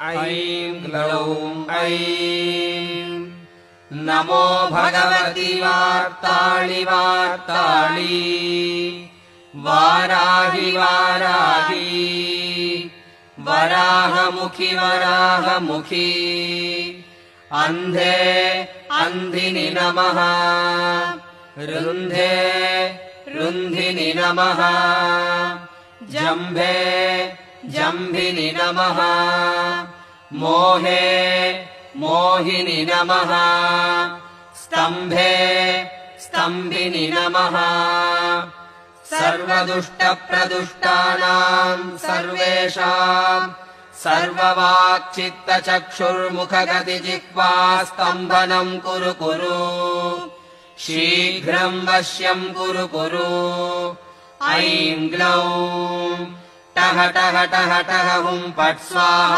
ऐं ग्लौं ऐं नमो भगवति वार्ताळि वार्ताळि वाराहि वाराहि वराहमुखि वराहमुखी अन्धे अन्धिनि नमः रुन्धे रुन्धिनि नमः जम्भे जम्भिनि नमः मोहे मोहिनि नमः। स्तम्भे स्तम्भिनि नमः। सर्वदुष्टप्रदुष्टानाम् सर्वेषाम् सर्ववाक्चित्तचक्षुर्मुखगतिजिह्वा स्तम्भनम् कुरु कुरु। शीघ्रम् वश्यम् कुरु कुरु। ऐं ग्लौं। टह टह टह टह हुम् फट् स्वाहा